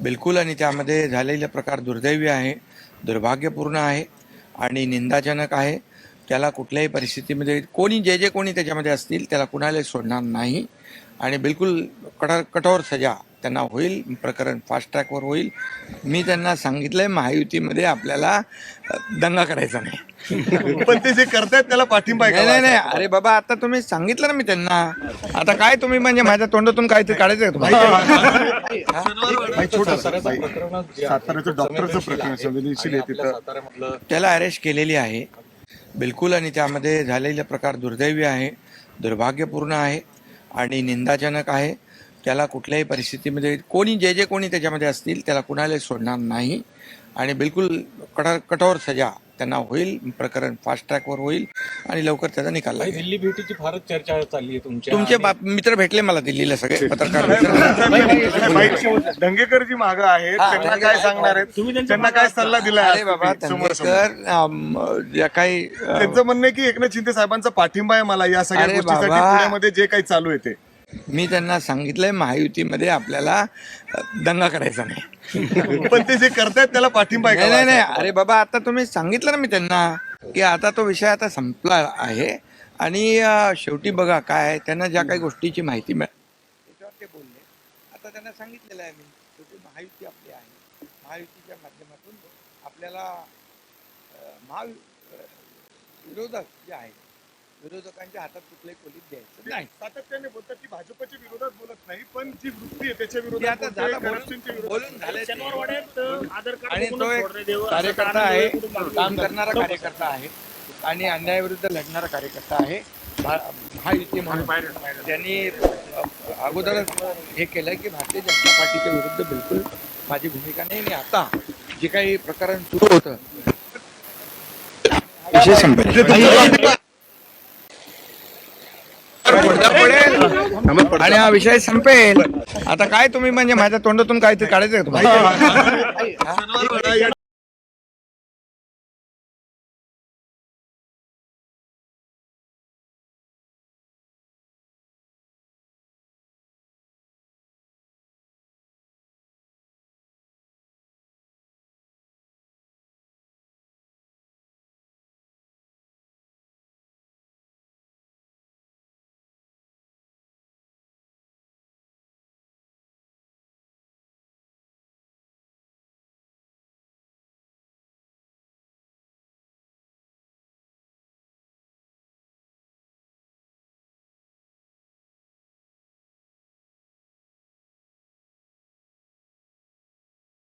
बिलकुल आणि त्यामध्ये झालेला प्रकार दुर्दैवी आहे दुर्भाग्यपूर्ण आहे आणि निंदाजनक आहे. त्याला कुठल्याही परिस्थितीमध्ये कोणी जे जे कोणी त्याच्यामध्ये असतील त्याला कुणालाही सोडणार नाही. आणि बिलकुल कठोर कठोर सजा त्यांना होईल. प्रकरण फास्ट ट्रॅकवर होईल. मी त्यांना सांगितलंय महायुतीमध्ये आपल्याला दंगा करायचा नाही. पण ते जे करतायत त्याला पाठिंबा नाही? नाही नाही. अरे बाबा आता तुम्ही सांगितलं ना मी त्यांना. आता काय तुम्ही म्हणजे माझ्या तोंडातून काहीतरी काढायचं का तुम्हाला? नाही, छोटंसं. साताऱ्याचं डॉक्टरचं प्रकरण संवेदनशील आहे तिथं. त्याला अरेस्ट केलेली आहे. बिलकुल आणि त्यामध्ये झालेला प्रकार दुर्दैवी आहे दुर्भाग्यपूर्ण आहे. आणि निंदाजनक आहे. त्याला कुठल्याही परिस्थितीमध्ये कोणी जे जे कोणी त्याच्यामध्ये असतील त्याला कुणालाही सोडणार नाही. आणि बिलकुल कठोर कठोर सजा त्यांना होईल प्रकरण फास्ट ट्रॅकवर होईल आणि लवकर त्याचा निकाल लागेल. दिल्ली भेटीची फारच चर्चा चालली आहे तुमच्या. तुमचे बाप मित्र भेटले मला दिल्लीला सगळे पत्रकार मित्र. दंगेकर जी मागं आहेत त्यांना काय सांगणार आहेत? त्यांना काय सल्ला दिला अरे बाबा अम, ज्या काही अ, त्यांचं म्हणणं आहे की एकनाथ शिंदे साहेबांचा पाठिंबा आहे मला या सगळ्या अरे गोष्टीसाठी बाबा. पुण्यामध्ये जे काही चालू आहे ते. मी त्यांना सांगितलंय महायुतीमध्ये आपल्याला दंगा करायचा नाही. पण ते जे करतायत त्याला पाठिंबा आहे नाही? नाही नाही. अरे बाबा आता तुम्ही सांगितलं ना मी त्यांना की आता तो विषय आता संपला आहे. आणि शेवटी बघा काय आहे, त्यांना ज्या काही गोष्टीची माहिती मिळाली त्याच्यावर ते बोलले. आता त्यांना सांगितलेलं आहे मी शेवटी महायुती आपली आहे. महायुतीच्या माध्यमातून आपल्याला महा जे आहेत विरोधकांच्या हातात कुठलंही कोलीत द्यायचं नाही सातत्याने बोलतात की भाजपच्या विरोधात बोलत नाही पण जी वृत्ती आहे त्याच्या ते विरोधात आता बोलून विरोधात बोलून झालं ते. आधार कार्ड आणि तो बघूनच एक सोडणे देव असं कार्यकर्ता कारण आहे. काम करणारा कार्यकर्ता आहे. आणि अन्यायाविरुद्ध लढणारा कार्यकर्ता आहे. भा- महायुती म्हणून त्यांनी अ, अगोदरच हे केलं की भारतीय जनता पार्टीच्या विरुद्ध बिलकुल माझी भूमिका नाही. आणि आता जे काही प्रकरण सुरू होतं विषय संपेल. आणि हा विषय संपेल. आता काय तुम्ही म्हणजे माझ्या तोंडातून काहीतरी काढायचं का? तुम्हाला शनिवार वाडा या